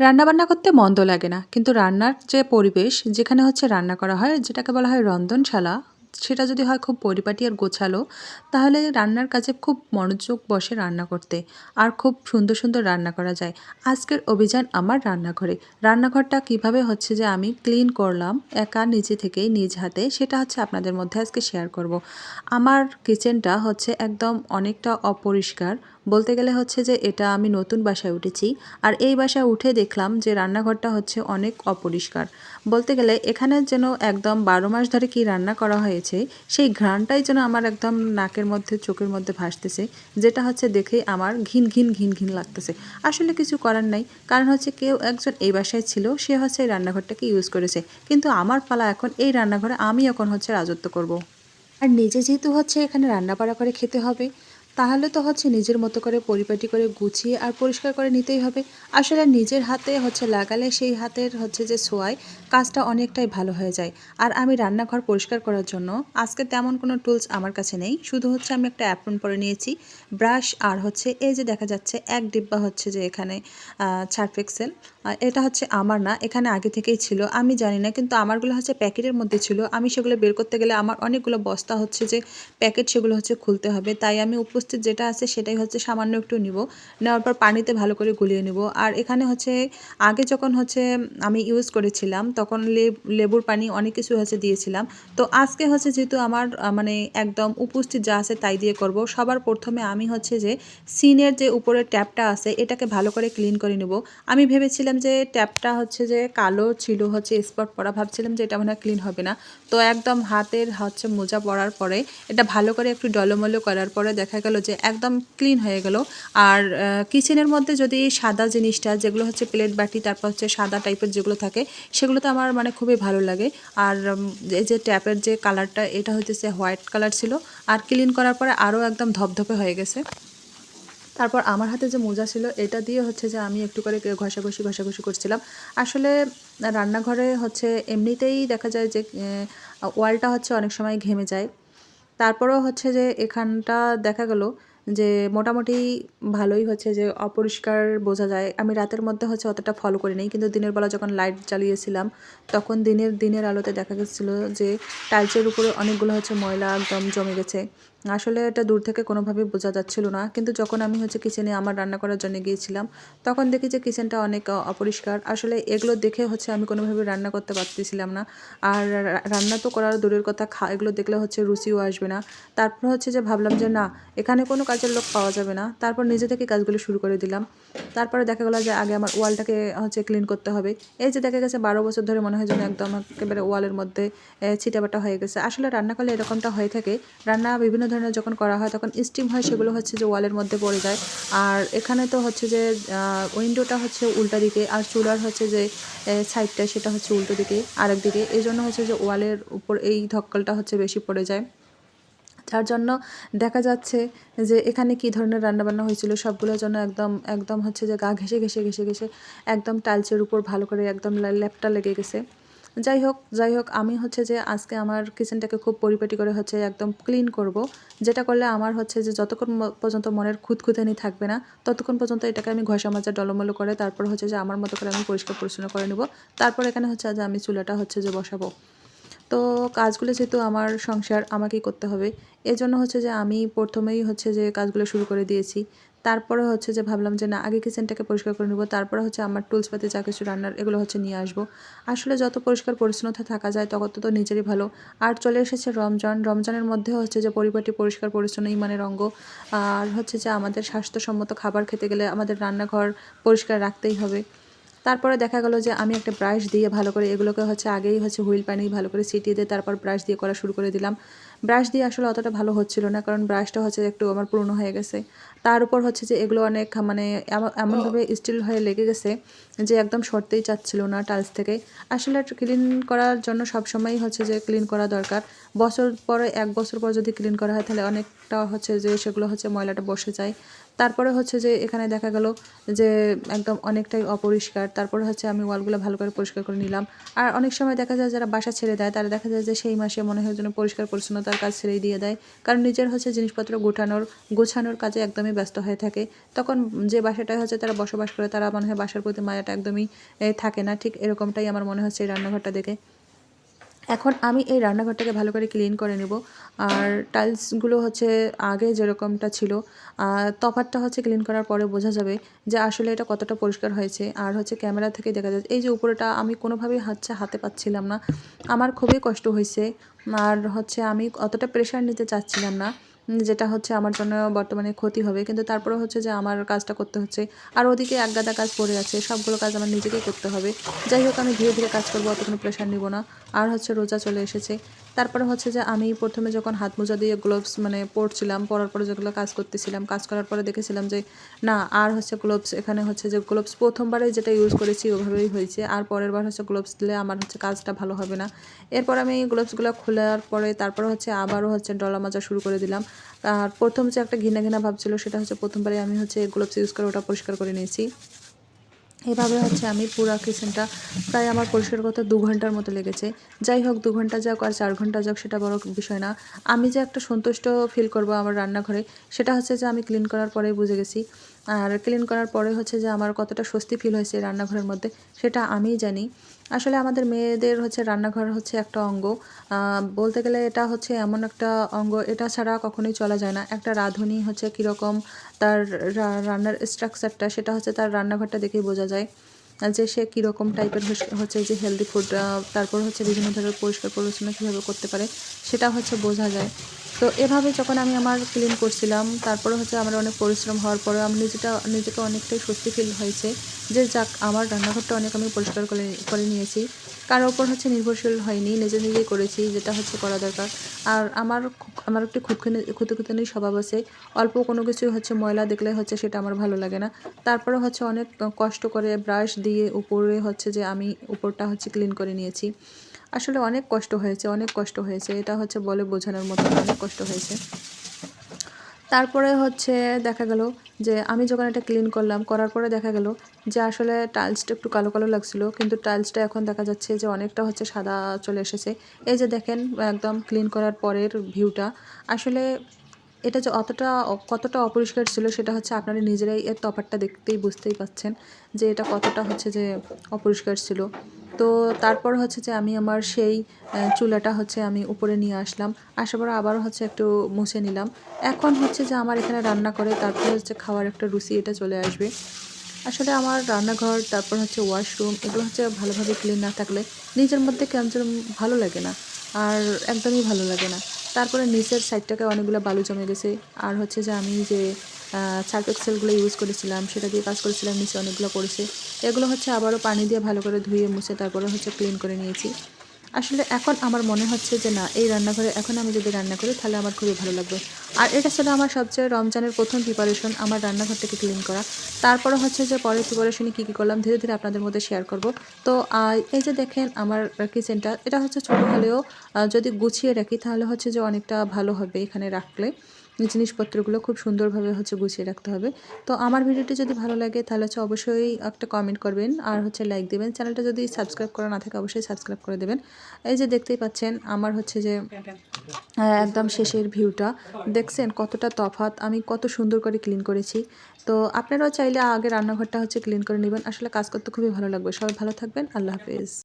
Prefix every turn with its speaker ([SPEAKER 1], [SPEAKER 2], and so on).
[SPEAKER 1] রান্নাবান্না করতে মন্দ লাগে না। কিন্তু রান্নার যে পরিবেশ, যেখানে হচ্ছে রান্না করা হয়, যেটাকে বলা হয় রন্ধনশালা, সেটা যদি হয় খুব পরিপাটি আর গোছালো, তাহলে রান্নার কাজে খুব মনোযোগ বসে রান্না করতে আর খুব সুন্দর সুন্দর রান্না করা যায়। আজকের অভিযান আমার রান্নাঘরে। রান্নাঘরটা কীভাবে হচ্ছে যে আমি ক্লিন করলাম, একা নিজে থেকেই নিজ হাতে, সেটা হচ্ছে আপনাদের মধ্যে আজকে শেয়ার করব। আমার কিচেনটা হচ্ছে একদম অনেকটা অপরিষ্কার বলতে গেলে হচ্ছে যে এটা আমি নতুন বাসায় উঠেছি আর এই বাসায় উঠে দেখলাম যে রান্নাঘরটা হচ্ছে অনেক অপরিষ্কার। বলতে গেলে এখানে যেন একদম বারো মাস ধরে কি রান্না করা হয়েছে, সেই ঘ্রাণটাই যেন আমার একদম নাকের মধ্যে, চোখের মধ্যে ভাসতেছে, যেটা হচ্ছে দেখে আমার ঘিন ঘিন ঘিন ঘিন লাগতেছে। আসলে কিছু করার নাই, কারণ হচ্ছে কেউ একজন এই বাসায় ছিল, সে হচ্ছে এই রান্নাঘরটাকে ইউজ করেছে। কিন্তু আমার পালা এখন এই রান্নাঘরে আমি এখন হচ্ছে রাজত্ব করব। আর নিজে যেহেতু হচ্ছে এখানে রান্না বাড়া করে খেতে হবে তাহলে তো হচ্ছে নিজের মতো করে পরিপাটি করে গুছিয়ে আর পরিষ্কার করে নিতেই হবে। আসলে নিজের হাতে হচ্ছে লাগালে সেই হাতের হচ্ছে যে ছোঁয়ায় কাজটা অনেকটাই ভালো হয়ে যায়। আর আমি রান্নাঘর পরিষ্কার করার জন্য আজকে তেমন কোনো টুলস আমার কাছে নেই। শুধু হচ্ছে আমি একটা অ্যাপ্রন পরে নিয়েছি, ব্রাশ আর হচ্ছে এই যে দেখা যাচ্ছে এক ডিব্বা হচ্ছে যে এখানে সার্ফ এক্সেল এটা হচ্ছে আমার না, এখানে আগে থেকেই ছিল। আমি জানি না, কিন্তু আমারগুলো হচ্ছে প্যাকেটের মধ্যে ছিল। আমি সেগুলো বের করতে গেলে আমার অনেকগুলো বস্তা হচ্ছে যে প্যাকেট সেগুলো হচ্ছে খুলতে হবে। তাই আমি উপস্থিত যেটা আছে সেটাই হচ্ছে সামান্য একটু নিব। নেওয়ার পর পানিতে ভালো করে গুলিয়ে নিব। আর এখানে হচ্ছে, আগে যখন হচ্ছে আমি ইউজ করেছিলাম, তখন লেবুর পানি অনেক কিছু হচ্ছে দিয়েছিলাম। তো আজকে হচ্ছে যেহেতু আমার মানে একদম উপস্থিত যা আছে তাই দিয়ে করব। সবার প্রথমে আমি হচ্ছে যে সিনের যে উপরের ট্যাপটা আছে, এটাকে ভালো করে ক্লিন করে নেব। আমি ভেবেছিলাম যে ট্যাপটা হচ্ছে যে কালো ছিল, হচ্ছে স্পট পরা। ভাবছিলাম যে এটা মনে হয় ক্লিন হবে না। তো একদম হাতের হচ্ছে মোজা পরার পরে, এটা ভালো করে একটু ডলমলো করার পরে দেখা গেল যে একদম ক্লিন হয়ে গেল। আর কিচেনের মধ্যে যদি সাদা জিনিসটা, যেগুলো হচ্ছে প্লেট বাটি, তারপর হচ্ছে সাদা টাইপের যেগুলো থাকে সেগুলো তো আমার মানে খুবই ভালো লাগে। আর এই যে ট্যাপের যে কালারটা এটা হচ্ছে হোয়াইট কালার ছিল। আর ক্লিন করার পরে আরও একদম ধপধপে হয়ে গেছে। তারপর আমার হাতে যে মোজা ছিল, এটা দিয়ে হচ্ছে যে আমি একটু করে ঘষাঘষি ঘষাঘষি করছিলাম। আসলে রান্নাঘরে হচ্ছে এমনিতেই দেখা যায় যে ওয়ালটা হচ্ছে অনেক সময় ঘেমে যায়। তারপরেও হচ্ছে যে এখানটা দেখা গেল যে মোটামুটি ভালোই হচ্ছে যে অপরিষ্কার বোঝা যায়। আমি রাতের মধ্যে হচ্ছে অতটা ফলো করি নাই, কিন্তু দিনের বেলা যখন লাইট জ্বালিয়েছিলাম, তখন দিনের দিনের আলোতে দেখা গেছিল যে টাইলসের উপরে অনেকগুলো হচ্ছে ময়লা একদম জমে গেছে। আসলে এটা দূর থেকে কোনোভাবেই বোঝা যাচ্ছিল না। কিন্তু যখন আমি হচ্ছে কিচেনে আমার রান্না করার জন্য গিয়েছিলাম, তখন দেখি যে কিচেনটা অনেক অপরিষ্কার। আসলে এগুলো দেখে হচ্ছে আমি কোনোভাবে রান্না করতে পারতেছিলাম না। আর রান্না তো করার দূরের কথা, খা, এগুলো দেখলে হচ্ছে রুচিও আসবে না। তারপর হচ্ছে যে ভাবলাম যে না, এখানে কোনো কাজের লোক পাওয়া যাবে না। তারপর নিজে থেকে কাজগুলো শুরু করে দিলাম। তারপরে দেখা গেলো যে আগে আমার ওয়ালটাকে হচ্ছে ক্লিন করতে হবে। এই যে দেখা গেছে বারো বছর ধরে মনে হয় যেন একদম একেবারে ওয়ালের মধ্যে ছিটাবাটা হয়ে গেছে। আসলে রান্না করলে এরকমটা হয়ে থাকে। রান্না বিভিন্ন ধরনের যখন করা হয়, তখন স্টিম হয়, সেগুলো হচ্ছে যে ওয়ালের মধ্যে পড়ে যায়। আর এখানে তো হচ্ছে যে উইন্ডোটা হচ্ছে উল্টা দিকে আর চুলার হচ্ছে যে সাইডটা সেটা হচ্ছে উল্টো দিকে, আরেক দিকে। এই জন্য হচ্ছে যে ওয়ালের উপর এই ধক্কলটা হচ্ছে বেশি পড়ে যায়। যার জন্য দেখা যাচ্ছে যে এখানে কী ধরনের রান্নাবান্না হয়েছিল, সবগুলোর জন্য একদম একদম হচ্ছে যে গা ঘেসে ঘেসে ঘেসে ঘেসে একদম টাইলসের উপর ভালো করে একদম ল্যাপটা লেগে গেছে। যাই হোক যাই হোক, আমি হচ্ছে যে আজকে আমার কিচেনটাকে খুব পরিপাটি করে হচ্ছে একদম ক্লিন করব। যেটা করলে আমার হচ্ছে যে যতক্ষণ পর্যন্ত মনের খুঁতখুঁতানি থাকবে না, ততক্ষণ পর্যন্ত এটাকে আমি ঘষা মাজা ডলমলো করে তারপর হচ্ছে যে আমার মতো করে আমি পরিষ্কার পরিচ্ছন্ন করে নেব। তারপর এখানে হচ্ছে যে আমি চুলাটা হচ্ছে যে বসাবো। তো কাজগুলো যেহেতু আমার সংসার, আমাকেই করতে হবে। এজন্য হচ্ছে যে আমি প্রথমেই হচ্ছে যে কাজগুলো শুরু করে দিয়েছি। তারপরে হচ্ছে যে ভাবলাম যে না, আগে কিচেনটাকে পরিষ্কার করে নেব, তারপরে হচ্ছে আমার টুলসপাতি যা কিছু রান্নার, এগুলো হচ্ছে নিয়ে আসব। আসলে যত পরিষ্কার পরিচ্ছন্নতা থাকা যায়, তত তো নিজেরই ভালো। আর চলে এসেছে রমজান। রমজানের মধ্যে হচ্ছে যে পরিপাটি, পরিষ্কার, পরিচ্ছন্ন, ইমানের অঙ্গ। আর হচ্ছে যে আমাদের স্বাস্থ্যসম্মত খাবার খেতে গেলে আমাদের রান্নাঘর পরিষ্কার রাখতেই হবে। তারপরে দেখা গেলো যে আমি একটা ব্রাশ দিয়ে ভালো করে এগুলোকে হচ্ছে আগেই হচ্ছে হুইল পানি ভালো করে সিটিয়ে দিয়ে তারপর ব্রাশ দিয়ে করা শুরু করে দিলাম। ব্রাশ দিয়ে আসলে অতটা ভালো হচ্ছিল না, কারণ ব্রাশটা হচ্ছে একটু আমার পুরনো হয়ে গেছে। তার উপর হচ্ছে যে এগুলো অনেক মানে এমনভাবে স্টিল হয়ে লেগে গেছে যে একদম সরতেই চাচ্ছিল না টাইলস থেকে। আসলে ক্লিন করার জন্য সবসময়ই হচ্ছে যে ক্লিন করা দরকার। বছর পরে, এক বছর পর যদি ক্লিন করা হয়, তাহলে অনেকটা হচ্ছে যে সেগুলো হচ্ছে ময়লাটা বসে যায়। তারপরে হচ্ছে যে এখানে দেখা গেল যে একদম অনেকটাই অপরিষ্কার। তারপরে হচ্ছে আমি ওয়ালগুলো ভালো করে পরিষ্কার করে নিলাম। আর অনেক সময় দেখা যায় যারা বাসা ছেড়ে দেয়, তারা দেখা যায় যে সেই মাসে মনে হয় যেন পরিষ্কার পরিচ্ছন্নতার কাজ ছেড়েই দিয়ে দেয়। কারণ নিজের হচ্ছে জিনিসপত্র গোটানোর গোছানোর কাজে একদমই ব্যস্ত হয়ে থাকে। তখন যে বাসাটায় হচ্ছে তারা বসবাস করে, তারা মনে হয় বাসার প্রতি মায়াটা একদমই থাকে না। ঠিক এরকমটাই আমার মনে হচ্ছে এই রান্নাঘরটা দেখে। এখন আমি এই রান্নাঘরটাকে ভালো করে ক্লিন করে নেব। আর টাইলসগুলো হচ্ছে আগে যেরকমটা ছিল আর তফাতটা হচ্ছে ক্লিন করার পরে বোঝা যাবে যে আসলে এটা কতটা পরিষ্কার হয়েছে। আর হচ্ছে ক্যামেরা থেকে দেখা যাচ্ছে এই যে উপরেটা আমি কোনোভাবেই হচ্ছে হাতে পাচ্ছিলাম না। আমার খুবই কষ্ট হয়েছে। আর হচ্ছে আমি অতটা প্রেশার নিতে চাচ্ছিলাম না। যেটা হচ্ছে আমার জন্য বর্তমানে ক্ষতি হবে। কিন্তু তারপরে হচ্ছে যে আমার কাজটা করতে হচ্ছে। আর ওদিকে এক গাদা কাজ পড়ে আছে। সবগুলো কাজ আমার নিজেকেই করতে হবে। যাই হোক, আমি ধীরে ধীরে কাজ করব, অত কোনো প্রেশার নিব না। আর হচ্ছে রোজা চলে এসেছে। তারপরে হচ্ছে যে আমি প্রথমে যখন হাত মোজা দিয়ে গ্লোভস মানে পরছিলাম, পরার পরে যেগুলো কাজ করতেছিলাম, কাজ করার পরে দেখেছিলাম যে না, আর হচ্ছে গ্লোভস এখানে হচ্ছে যে গ্লোভস প্রথমবারে যেটা ইউজ করেছি ওভাবেই হয়েছে, আর পরের বার হচ্ছে গ্লোভস দিলে আমার হচ্ছে কাজটা ভালো হবে না। এরপর আমি গ্লোভসগুলো খোলার পরে তারপরে হচ্ছে আবারও হচ্ছে ডলা মাজা শুরু করে দিলাম। আর প্রথম যে একটা ঘৃণা ঘৃণা ভাব ছিল সেটা হচ্ছে প্রথমবারে আমি হচ্ছে গ্লোভস ইউজ করে ওটা পরিষ্কার করে নিয়েছি। এভাবে হচ্ছে আমি পুরো কিচেনটা প্রায় আমার পরিষ্কার করতে দু ঘণ্টার মতো লেগেছে। যাই হোক, দু ঘণ্টা যাক আর চার ঘণ্টা যাক সেটা বড় বিষয় না। আমি যে একটা সন্তুষ্ট ফিল করব আমার রান্নাঘরে, সেটা হচ্ছে যে আমি ক্লিন করার পরেই বুঝে গেছি আর ক্লিন করার পরে হচ্ছে যে আমার কতটা স্বস্তি ফিল হয়েছে রান্নাঘরের মধ্যে, সেটা আমিই জানি। আসলে আমাদের মেয়েদের হচ্ছে রান্নাঘর হচ্ছে একটা অঙ্গ। বলতে গেলে এটা হচ্ছে এমন একটা অঙ্গ, এটা ছাড়া কখনোই চলা যায় না। একটা রাঁধুনি হচ্ছে কীরকম তার রান্নার স্ট্রাকচারটা সেটা হচ্ছে তার রান্নাঘরটা দেখেই বোঝা যায়। যে সে কীরকম টাইপের হচ্ছে যে হেলদি ফুড তারপর হচ্ছে বিভিন্ন ধরনের পরিষ্কার পরিচ্ছন্ন কীভাবে করতে পারে, সেটা হচ্ছে বোঝা যায়। তো এভাবে যখন আমি আমার ক্লিন করছিলাম, তারপরে হচ্ছে আমার অনেক পরিশ্রম হওয়ার পরে আমি নিজেটা, নিজেকে অনেকটাই স্বস্তি ফিল হয়েছে যে যাক, আমার রান্নাঘরটা অনেক আমি পরিষ্কার করে করে নিয়েছি। কারোর ওপর হচ্ছে নির্ভরশীল হয়নি, নিজে নিজেই করেছি যেটা হচ্ছে করা দরকার। আর আমার আমার একটি খুঁতখানি খুঁতখুতানি স্বভাব আছে। অল্প কোনো কিছু হচ্ছে ময়লা দেখলে হচ্ছে সেটা আমার ভালো লাগে না। তারপরে হচ্ছে অনেক কষ্ট করে ব্রাশ দিয়ে উপরে হচ্ছে যে আমি উপরটা হচ্ছে ক্লিন করে নিয়েছি। আসলে অনেক কষ্ট হয়েছে, অনেক কষ্ট হয়েছে। এটা হচ্ছে বলে বোঝানোর মতো অনেক কষ্ট হয়েছে। তারপরে হচ্ছে দেখা গেল যে আমি যখন এটা ক্লিন করলাম, করার পরে দেখা গেল যে আসলে টাইলসটা একটু কালো কালো লাগছিল, কিন্তু টাইলসটা এখন দেখা যাচ্ছে যে অনেকটা হচ্ছে সাদা চলে এসেছে। এই যে দেখেন, একদম ক্লিন করার পরের ভিউটা আসলে এটা যে অতটা কতটা অপরিষ্কার ছিল সেটা হচ্ছে আপনারা নিজেরাই এর তফাৎটা দেখতেই বুঝতেই পাচ্ছেন যে এটা কতটা হচ্ছে যে অপরিষ্কার ছিল। তো তারপর হচ্ছে যে আমি আমার সেই চুলাটা হচ্ছে আমি উপরে নিয়ে আসলাম। আসার পর আবার হচ্ছে একটু মুছে নিলাম। এখন হচ্ছে যে আমার এখানে রান্না করে তারপর হচ্ছে খাওয়ার একটা রুচি এটা চলে আসবে। আসলে আমার রান্নাঘর, তারপর হচ্ছে ওয়াশরুম এগুলো হচ্ছে ভালোভাবে ক্লিন না থাকলে নিজের মধ্যে কেমন ভালো লাগে না আর একদমই ভালো লাগে না। তারপরে নিচের সাইডটাকে অনেকগুলো বালু জমে গেছে। আর হচ্ছে যে আমি যে সার্ফ এক্সেলগুলো ইউজ করেছিলাম, সেটা দিয়ে কাজ করেছিলাম, নিচে অনেকগুলো পড়েছে। এগুলো হচ্ছে আবারও পানি দিয়ে ভালো করে ধুয়ে মুছে, তারপরে হচ্ছে ক্লিন করে নিয়েছি। আসলে এখন আমার মনে হচ্ছে যে না, এই রান্নাঘরে এখন আমি যদি রান্না করি, তাহলে আমার খুবই ভালো লাগবে। আর এটা ছিল আমার সবচেয়ে রমজানের প্রথম প্রিপারেশন আমার রান্নাঘরটাকে ক্লিন করা। তারপরে হচ্ছে যে পরের প্রিপারেশনে কী কী করলাম, ধীরে ধীরে আপনাদের মধ্যে শেয়ার করব। তো এই যে দেখেন আমার কিচেনটা এটা হচ্ছে ছোটো হলেও যদি গুছিয়ে রাখি, তাহলে হচ্ছে যে অনেকটা ভালো হবে এখানে রাখলে। জিনিসপত্রগুলো খুব সুন্দরভাবে হচ্ছে গুছিয়ে রাখতে হবে। তো আমার ভিডিওটি যদি ভালো লাগে, তাহলে হচ্ছে অবশ্যই একটা কমেন্ট করবেন আর হচ্ছে লাইক দেবেন। চ্যানেলটা যদি সাবস্ক্রাইব করা না থাকে, অবশ্যই সাবস্ক্রাইব করে দেবেন। এই যে দেখতেই পাচ্ছেন, আমার হচ্ছে যে একদম শেষের ভিউটা দেখছেন কতটা তফাৎ, আমি কত সুন্দর করে ক্লিন করেছি। তো আপনারাও চাইলে আগে রান্নাঘরটা হচ্ছে ক্লিন করে নেবেন। আসলে কাজ করতে খুবই ভালো লাগবে। সবাই ভালো থাকবেন। আল্লাহ হাফেজ।